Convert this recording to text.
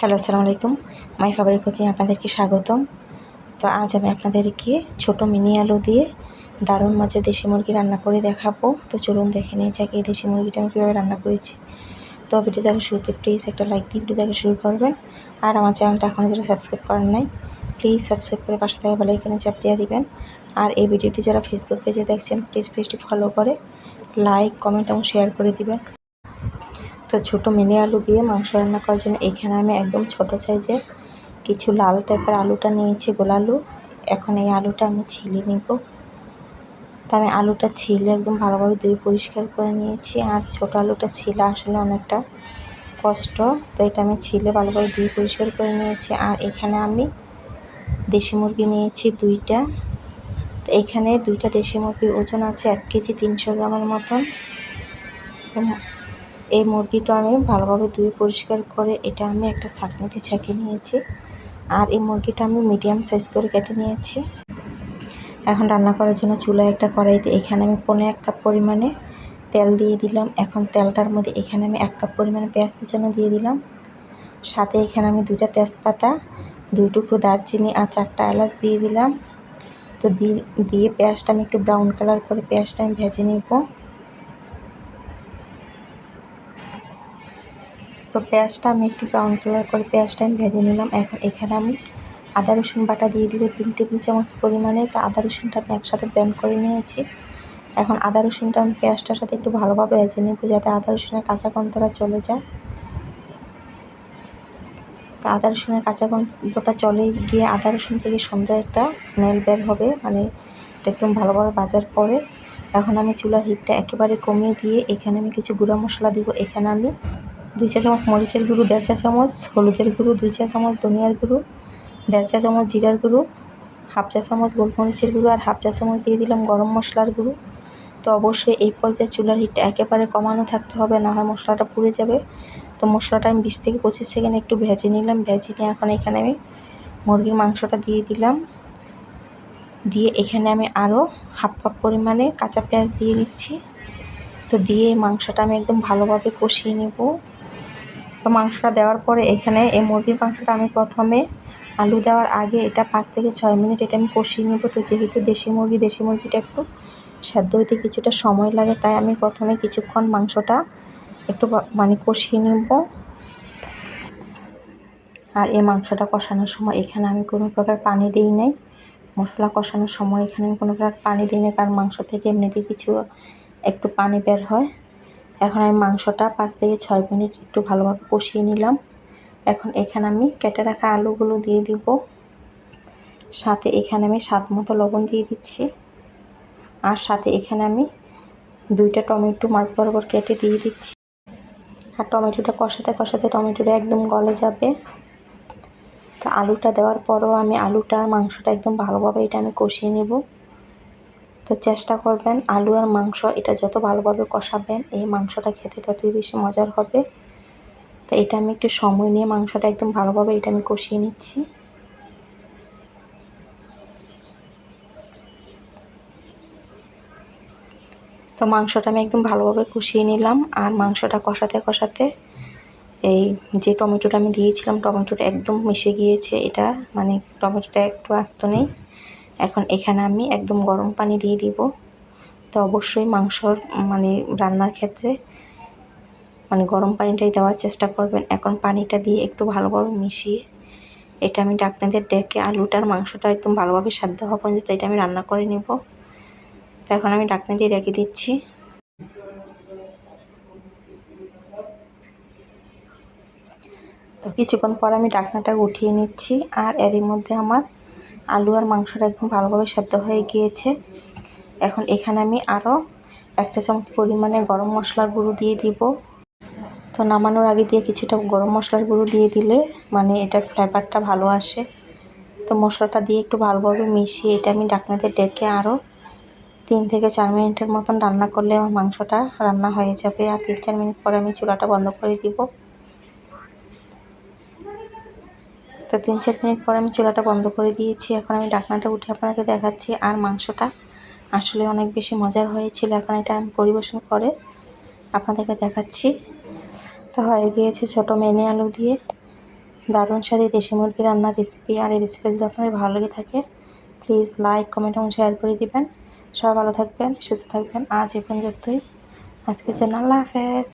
Hello আসসালামু আলাইকুম my favourite cooking আপনাদেরকে স্বাগতম। তো আজ আমি আপনাদেরকে ছোট মিনি আলু দিয়ে দারুণ মজার দেশি মুরগি রান্না করে দেখাবো। তো চলুন দেখে নিয়ে যাক এই দেশি মুরগিটা আমি কীভাবে রান্না করেছি। তো ভিডিও দেখে শুরুতে প্লিজ একটা লাইক দিয়ে ভিডিও দেখে শুরু করবেন। আর আমার চ্যানেলটা এখনও যারা সাবস্ক্রাইব করেন নাই প্লিজ সাবস্ক্রাইব করে পাশে থাকা বেলাইকানে চাপ দিয়ে দিবেন। আর এই ভিডিওটি যারা ফেসবুক পেজে দেখছেন প্লিজ পেজটি ফলো করে লাইক কমেন্ট এবং শেয়ার করে দিবেন। তো ছোটো মিনি আলু দিয়ে মাংস রান্না করার জন্য এখানে আমি একদম ছোট সাইজের কিছু লাল টাইপের আলুটা নিয়েছি, গোল আলু। এখন এই আলুটা আমি ছিলে নিব। তা আমি আলুটা ছিলে একদম ভালোভাবে ধুয়ে পরিষ্কার করে নিয়েছি। আর ছোটো আলুটা ছিলে আসলে অনেকটা কষ্ট। তো এটা আমি ছিলে ভালোভাবে ধুয়ে পরিষ্কার করে নিয়েছি। আর এখানে আমি দেশি মুরগি নিয়েছি দুইটা। তো এখানে দুইটা দেশি মুরগির ওজন আছে এক কেজি তিনশো গ্রামের মতন। এই মুরগিটা আমি ভালোভাবে ধুয়ে পরিষ্কার করে এটা আমি একটা ছাঁকনিতে ছেঁকে নিয়েছি। আর এই মুরগিটা আমি মিডিয়াম সাইজ করে কেটে নিয়েছি। এখন রান্না করার জন্য চুলায় একটা কড়াইতে এখানে আমি পনেরো এক কাপ পরিমাণে তেল দিয়ে দিলাম। এখন তেলটার মধ্যে এখানে আমি এক কাপ পরিমাণে পেঁয়াজ কুচানো দিয়ে দিলাম। সাথে এখানে আমি দুইটা তেজপাতা, দুই টুকরো দারচিনি আর চারটা এলাচ দিয়ে দিলাম। তো দিয়ে পেঁয়াজটা আমি একটু ব্রাউন কালার করে পেঁয়াজটা আমি ভেজে নেব। তো পেঁয়াজটা আমি একটু ব্রাউন কালার করে পেঁয়াজটা আমি ভেজে নিলাম। এখন এখানে আমি আদা, রসুন বাটা দিয়ে দিব তিন টেবিল চামচ পরিমাণে। তো আদা, রসুনটা আমি একসাথে ব্লেন্ড করে নিয়েছি। এখন আদা, রসুনটা আমি পেঁয়াজটার সাথে একটু ভালোভাবে ভেজে নেব যাতে আদা, রসুনের কাঁচা গন্ধটা চলে যায়। তো আদা, রসুনের কাঁচা গন্ধটা চলে গিয়ে আদা, রসুন থেকে সুন্দর একটা স্মেল বের হবে। মানে এটা একদম ভালোভাবে বাজার পরে। এখন আমি চুলার হিটটা একেবারে কমিয়ে দিয়ে এখানে আমি কিছু গুঁড়া মশলা দিব। এখানে আমি দুই চা চামচ মরিচের গুঁড়ো, দেড় চা চামচ হলুদের গুঁড়ো, দুই চা চামচ ধনিয়ার গুঁড়ো, দেড় চা চামচ জিরার গুঁড়ো, হাফ চা চামচ গোলমরিচের গুঁড়ো আর হাফ চা চামচ দিয়ে দিলাম গরম মশলার গুঁড়ো। তো অবশ্যই এই পর্যায়ে চুলার হিটটা একেবারে কমানো থাকতে হবে, না হয় মশলাটা পুড়ে যাবে। তো মশলাটা আমি বিশ থেকে পঁচিশ সেকেন্ড একটু ভেজে নিলাম, ভেজে নিয়ে এখন এখানে আমি মুরগির মাংসটা দিয়ে দিলাম। দিয়ে এখানে আমি আরও হাফ কাপ পরিমাণে কাঁচা পেঁয়াজ দিয়ে দিচ্ছি। তো দিয়ে মাংসটা আমি একদম ভালোভাবে কষিয়ে নেব। তো মাংসটা দেওয়ার পরে এখানে এই মুরগির মাংসটা আমি প্রথমে আলু দেওয়ার আগে এটা পাঁচ থেকে ছয় মিনিট এটা আমি কষিয়ে নেব। তো যেহেতু দেশি মুরগি, দেশি মুরগিটা একটু সেদ্ধ হইতে কিছুটা সময় লাগে, তাই আমি প্রথমে কিছুক্ষণ মাংসটা একটু মানে কষিয়ে নেব। আর এই মাংসটা কষানোর সময় এখানে আমি কোনো প্রকার পানি দিই নাই। মশলা কষানোর সময় এখানে আমি কোনো প্রকার পানি দিই না কারণ মাংস থেকে এমনিতে কিছু একটু পানি বের হয়। এখন আমি মাংসটা পাঁচ থেকে ছয় মিনিট একটু ভালোভাবে কষিয়ে নিলাম। এখন এখানে আমি কেটে রাখা আলুগুলো দিয়ে দিব। সাথে এখানে আমি স্বাদ মতো লবণ দিয়ে দিচ্ছি। আর সাথে এখানে আমি দুইটা টমেটো মাছ বরাবর কেটে দিয়ে দিচ্ছি। আর টমেটোটা কষাতে কষাতে টমেটোটা একদম গলে যাবে। তো আলুটা দেওয়ার পরও আমি আলুটা মাংসটা একদম ভালোভাবে এটা আমি কষিয়ে নেব। তো চেষ্টা করবেন আলু আর মাংস এটা যত ভালোভাবে কষাবেন, এই মাংসটা খেতে ততই বেশি মজার হবে। তো এটা আমি একটু সময় নিয়ে মাংসটা একদম ভালোভাবে এটা আমি কষিয়ে নিচ্ছি। তো মাংসটা আমি একদম ভালোভাবে কষিয়ে নিলাম আর মাংসটা কষাতে কষাতে এই যে টমেটোটা আমি দিয়েছিলাম, টমেটোটা একদম মিশে গিয়েছে। এটা মানে টমেটোটা একটু আস্ত নেই। এখন এখানে আমি একদম গরম পানি দিয়ে দিব। তো অবশ্যই মাংসর মানে রান্নার ক্ষেত্রে মানে গরম পানিটাই দেওয়ার চেষ্টা করবেন। এখন পানিটা দিয়ে একটু ভালোভাবে মিশিয়ে, এটা আমি ডাকনাদের ডেকে আলুটার মাংসটা একদম ভালোভাবে সাধ্য হওয়া পর্যন্ত এটা আমি রান্না করে নেব। তো এখন আমি ডাকনা দিয়ে রেখে দিচ্ছি। তো কিছুক্ষণ পর আমি ডাকনাটা উঠিয়ে নিচ্ছি, আর এরই মধ্যে আমার আলু আর মাংসটা একদম ভালোভাবে সেদ্ধ হয়ে গিয়েছে। এখন এখানে আমি আরও এক চা চামচ পরিমাণে গরম মশলার গুঁড়ো দিয়ে দিব। তো নামানোর আগে দিয়ে কিছুটা গরম মশলার গুঁড়ো দিয়ে দিলে মানে এটার ফ্লেভারটা ভালো আসে। তো মশলাটা দিয়ে একটু ভালোভাবে মিশিয়ে এটা আমি ডাকনাতে ডেকে আরও তিন থেকে চার মিনিটের মতন রান্না করলে আমার মাংসটা রান্না হয়ে যাবে। আর তিন চার মিনিট পরে আমি চুলাটা বন্ধ করে দিব। তো তিন চার মিনিট পর আমি চুলাটা বন্ধ করে দিয়েছি। এখন আমি ডাকনাটা উঠে আপনাকে দেখাচ্ছি আর মাংসটা। আসলে অনেক বেশি মজার হয়েছিল। এখন এটা আমি পরিবেশন করে আপনাদেরকে দেখাচ্ছি। তো হয়ে গিয়েছে ছোটো মেনে আলু দিয়ে। দারুণ স্বাদে দেশি মুরগি রান্নার রেসিপি আর এই রেসিপি যদি আপনাদের ভালো লেগে থাকে প্লিজ লাইক কমেন্ট এবং শেয়ার করে দিবেন। সবাই ভালো থাকবেন, সুস্থ থাকবেন। আজ এ পর্যন্তই। আজকের জন্য আল্লাহ হাফেজ।